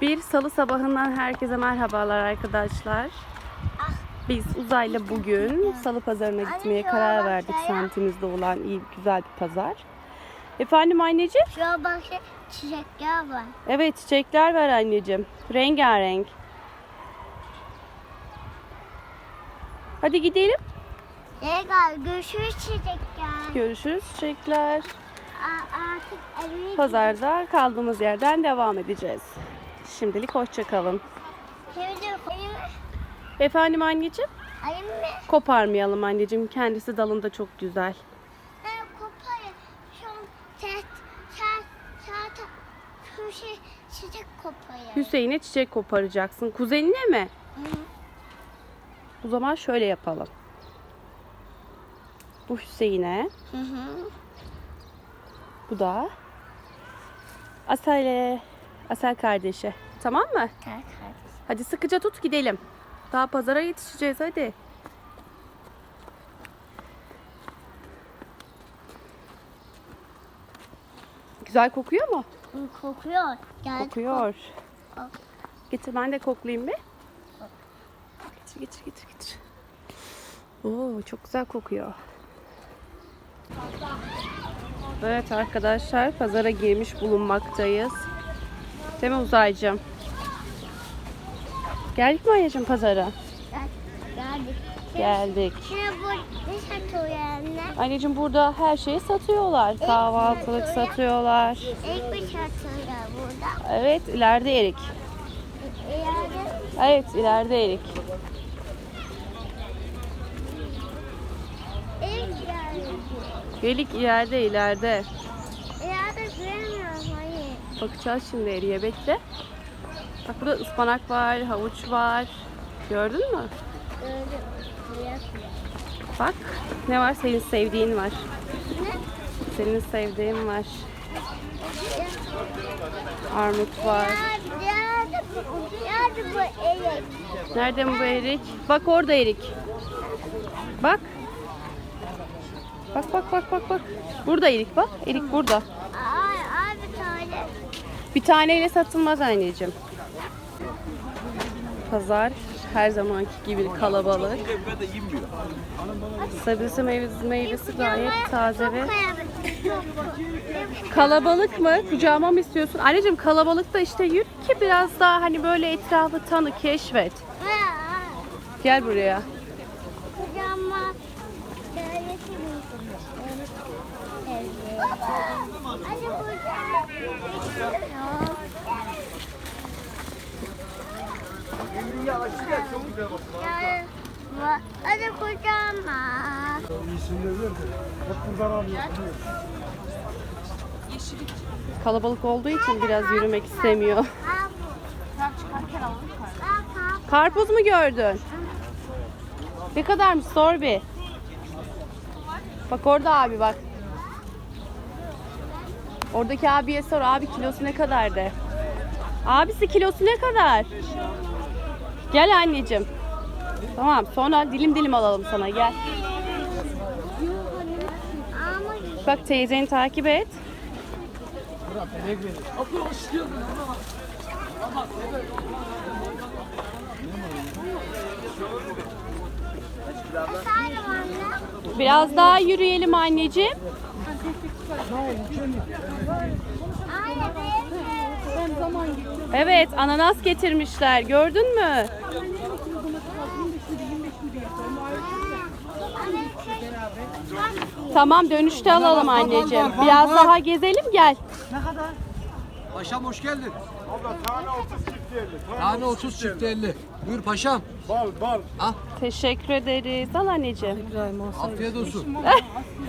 Bir salı sabahından herkese merhabalar arkadaşlar. Biz uzayla bugün salı pazarına gitmeye karar verdik. Semtimizde olan iyi güzel bir pazar. Efendim anneciğim? Şuna bak çiçekler var. Evet çiçekler var anneciğim. Rengarenk. Hadi gidelim. Regal görüşürüz çiçekler. Görüşürüz çiçekler. Artık Pazarda kaldığımız yerden devam edeceğiz. Şimdilik hoşça kalın. Şimdi ayım, Efendim anneciğim? mı? Koparmayalım anneciğim. Kendisi dalında çok güzel. Ben koparım. Şu tet, tet, tet, şu şey çiçek koparım. Hüseyin'e çiçek koparacaksın. Kuzenine mi? Hı. O zaman şöyle yapalım. Bu Hüseyin'e, Hı hı. bu da Asel'e, Asel kardeşe. Tamam mı? Tak kardeşim. Hadi sıkıca tut gidelim. Daha pazara yetişeceğiz hadi. Güzel kokuyor mu? Kokuyor. Gel Kokuyor. Al. Getir ben de koklayayım bir. Getir getir getir getir. Oo çok güzel kokuyor. Evet arkadaşlar pazara girmiş bulunmaktayız. Değil mi Uzaycığım? Geldik mi anneciğim pazara? Gel. Geldik. Geldik. Anneciğim burada her şeyi satıyorlar. Kahvaltılık satıyorlar. İlk bir satıyor burada. Evet ileride erik. Evet ileride erik. Erik ileride ileride. Bakacağız şimdi eriye bekle. Bak burada ıspanak var, havuç var. Gördün mü? Gördüm. Bak ne var? Senin sevdiğin var. Senin sevdiğin var. Armut var. Nerede bu? Erik? Nerede bu erik? Bak orada erik. Bak. Bak bak bak bak bak. Burada erik bak. Erik burada. Ay, ay bir tane. Bir taneyle satılmaz anneciğim. Pazar her zamanki gibi kalabalık. Sebzesi meyvesi, meyvesi gayet taze ve kalabalık mı? Kucağıma mı istiyorsun? Anneciğim kalabalık da işte yürü ki biraz daha hani böyle etrafı tanı, keşfet. Gel buraya. Kocaman böylesi mi? Evet. Hadi burada. Ya, Hadi kocaman. Kalabalık olduğu için biraz yürümek istemiyor. Karpuz mu gördün? Ne kadarmış sor bir. Bak orada abi bak. Oradaki abiye sor abi kilosu ne kadar de. Abisi kilosu ne kadar? Gel anneciğim. Tamam sonra dilim dilim alalım sana gel. Bak teyzeni takip et. Biraz daha yürüyelim anneciğim. Anne benim. Evet ananas getirmişler gördün mü? Tamam dönüşte alalım anneciğim. Biraz daha gezelim gel. Paşam hoş geldin. Abla tane 30 çift 50. Tane 30 çift 50. Buyur paşam. Bal bal. Teşekkür ederiz. Al anneciğim. Afiyet olsun.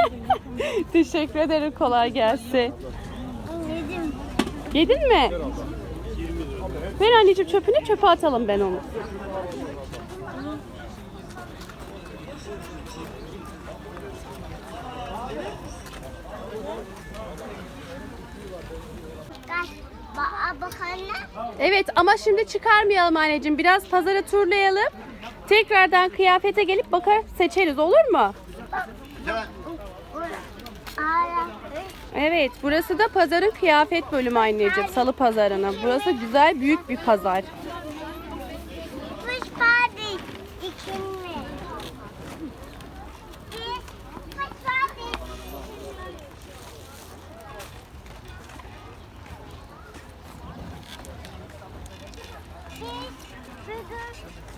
Teşekkür ederim. Kolay gelsin. Yedin mi? Ver anneciğim çöpünü çöpe atalım ben onu. Evet ama şimdi çıkarmayalım anneciğim. Biraz pazara turlayalım. Tekrardan kıyafete gelip bakar seçeriz olur mu? Evet, burası da pazarın kıyafet bölümü anneciğim. Salı pazarının. Burası güzel, büyük bir pazar. Kuş parti için mi? Bir kuş parti Biz bugün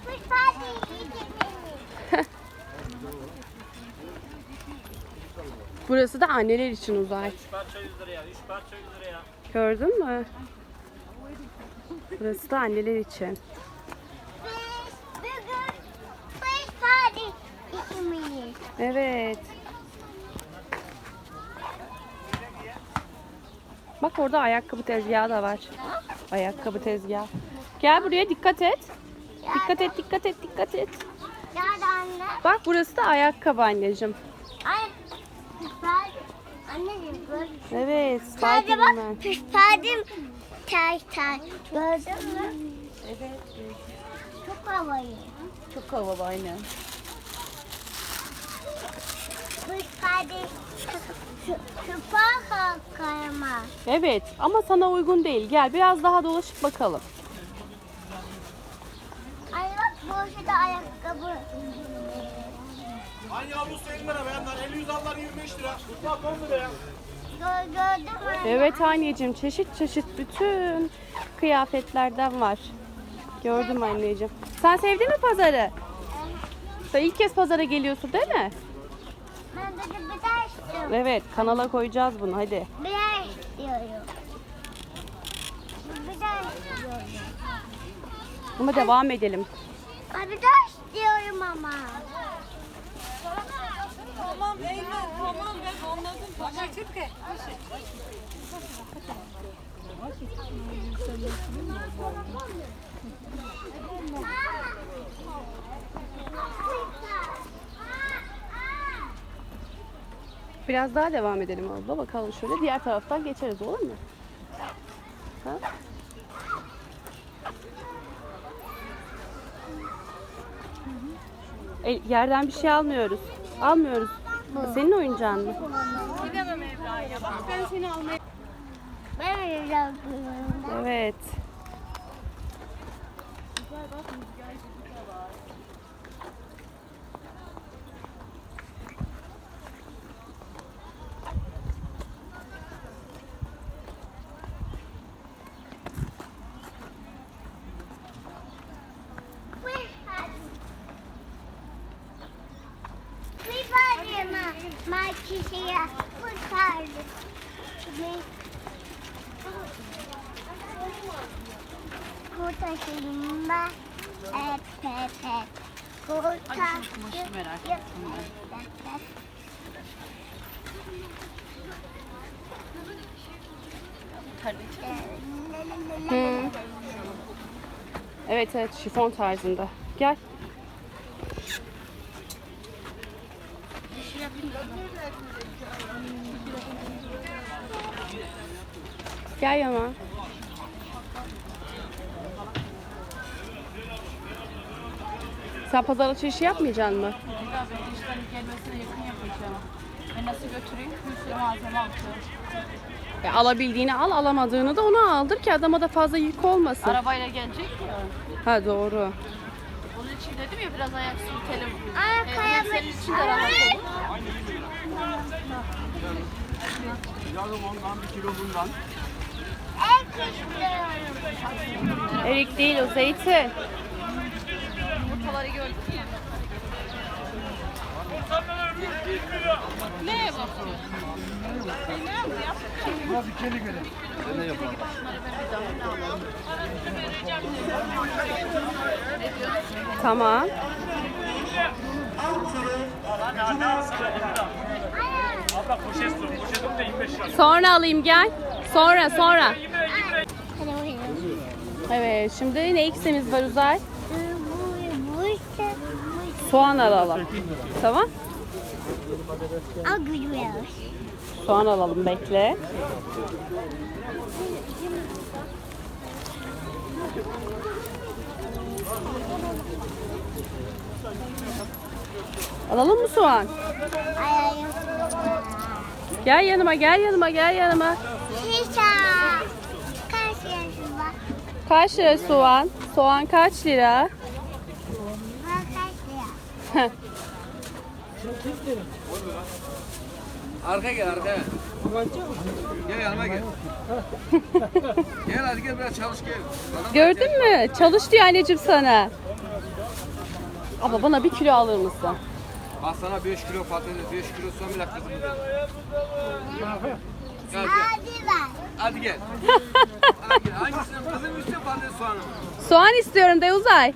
kuş parti için mi? Burası da anneler için uzay. parça 100 liraya, 3 parça 100 liraya. Gördün mü? Burası da anneler için. Evet. Bak orada ayakkabı tezgahı da var. Ayakkabı tezgahı. Gel buraya dikkat et. Dikkat et, dikkat et, dikkat et. Bak burası da ayakkabı anneciğim. Ay, anneciğim gör. Evet, Sadece bak püsperdim ter ter. Gördün mü? Evet, Çok havayı. çok havalı aynen. Püsperdim. Süper kayma. Evet ama sana uygun değil. Gel biraz daha dolaşıp bakalım. Ay bak boşu da ayakkabı. Aynı yavrusu 50 lira beyanlar. 50 100 allar 25 lira. Mutfak 10 lira ya. Evet anneciğim çeşit çeşit bütün kıyafetlerden var. Gördüm anneciğim. Sen sevdin mi pazarı? Sen ilk kez pazara geliyorsun değil mi? Ben de bir daha istiyorum. Evet kanala koyacağız bunu hadi. Bir daha istiyorum. Bir daha istiyorum. Ama devam edelim. Bir daha istiyorum ama. Tamam Eymen tamam ben anladım. Tamam. Türkiye. Biraz daha devam edelim abla. Bakalım şöyle diğer taraftan geçeriz olur mu? Ha? E, yerden bir şey almıyoruz. Almıyoruz. Senin oyuncağın mı? Gidemem Ebra'ya. Bak ben seni almaya Ben yapıyorum. Evet. Kurtardım Markisiye. Kurtardım. Kurtardım ben. Evet, evet, evet. Kurtardım. merak Hı. Evet evet şifon tarzında. Gel. Gel yana. Sen pazar alışverişi yapmayacaksın mı? Biraz ben işlerin gelmesine yakın yapacağım. Ben nasıl götüreyim? Bir sürü malzeme alacağım. E, alabildiğini al, alamadığını da ona aldır ki adama da fazla yük olmasın. Arabayla gelecek ya. Ha doğru. Onun için dedim ya biraz ayak sürtelim. Ayak Ee, hem senin için de rahat olur. Yarım ondan bir kilo bundan. Erik değil o zeytin. Yumurtaları gördün ya. Neye bakıyorsun? Biraz içeri gelin. Ne yapalım? Tamam. Abla poşet su, poşetim de 25 lira. Sonra alayım gel. Sonra sonra. Evet şimdi ne eksiğimiz var Uzay? Bu, bu işte. Soğan alalım. Tamam. Al güzel. Soğan alalım bekle. Alalım mı soğan? Gel yanıma gel yanıma gel yanıma. Şişa. Kaç yaşın var? Kaç lira soğan? Soğan kaç lira? Var kaç lira? Arka gel arka. Gel yanıma gel. gel hadi gel biraz çalış gel. Adam Gördün mü? Çalış diyor anneciğim sana. Ama bana bir kilo alır mısın? Bak sana 5 kilo patates, 5 kilo soğan bile kızım. Gel gel. Hadi ver. Hadi gel. Hadi gel. Hangisinden kızım üstüne patates soğanı mı? Soğan istiyorum de uzay.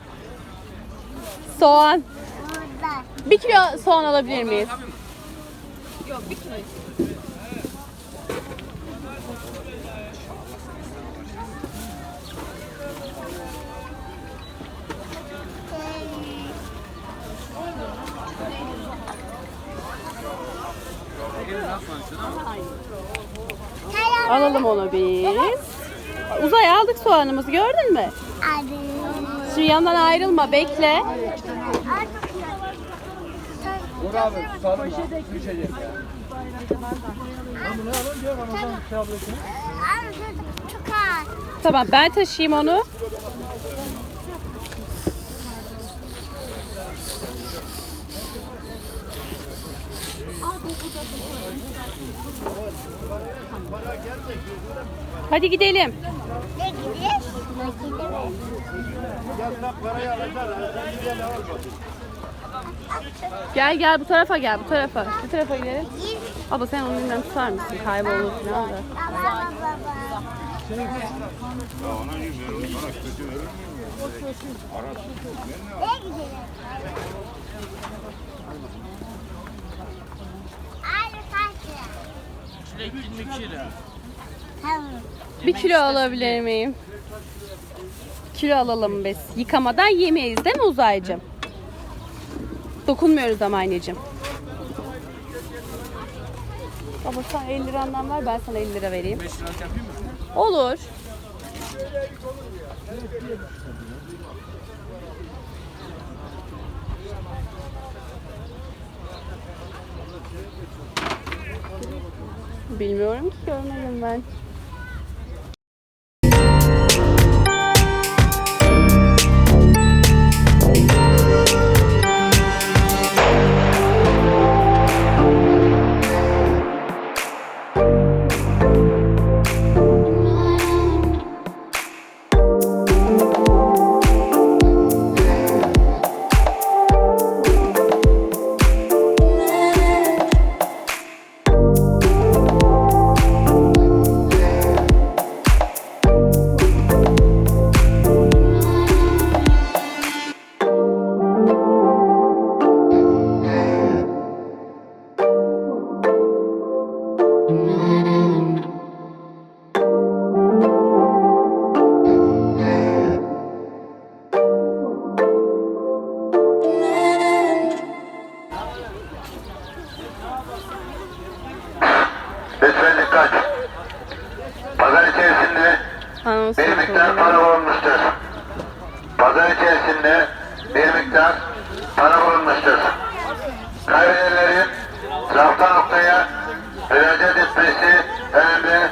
Soğan. Burada. Bir kilo soğan alabilir miyiz? Tabii mi? Selam. Alalım onu biz. Uzay aldık soğanımızı gördün mü? Hadi. Şimdi yandan ayrılma bekle. Dur abi susadım. Su içeceğim ya. Çok az. Tamam ben taşıyayım onu. Hadi gidelim. Ne gidiyor? Ne gidiyor? Gel gel bu tarafa gel bu tarafa. Bu tarafa gidelim. Abla sen onun elinden tutar mısın? Kaybolur falan da. Baba. Ne gidiyor? Aynı kaç lira? Çilek 22 lira. Tamam. Bir kilo alabilir miyim? Kilo alalım biz. Yıkamadan yemeyiz değil mi Uzaycığım? Dokunmuyoruz ama anneciğim. Baba sen 50 lirandan ver ben sana 50 lira vereyim. 5 liralık yapayım mı? Olur. Bilmiyorum ki görmedim ben. Anons bir miktar para bulunmuştur. Pazar içerisinde bir miktar para bulunmuştur. Kaybedenlerin rafta noktaya müracaat etmesi önemli.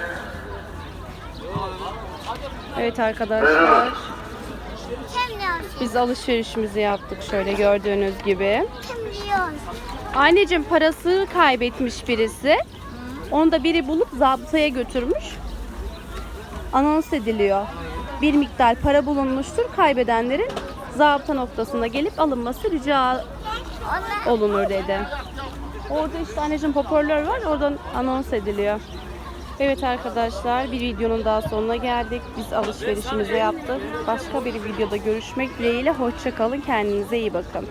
Evet arkadaşlar. Biz alışverişimizi yaptık şöyle gördüğünüz gibi. Anneciğim parası kaybetmiş birisi. Onu da biri bulup zabıtaya götürmüş. Anons ediliyor. Bir miktar para bulunmuştur. Kaybedenlerin zabıta noktasına gelip alınması rica olunur dedi. Orada işte anneciğim hoparlör var. Oradan anons ediliyor. Evet arkadaşlar bir videonun daha sonuna geldik. Biz alışverişimizi yaptık. Başka bir videoda görüşmek dileğiyle. Hoşça kalın. Kendinize iyi bakın.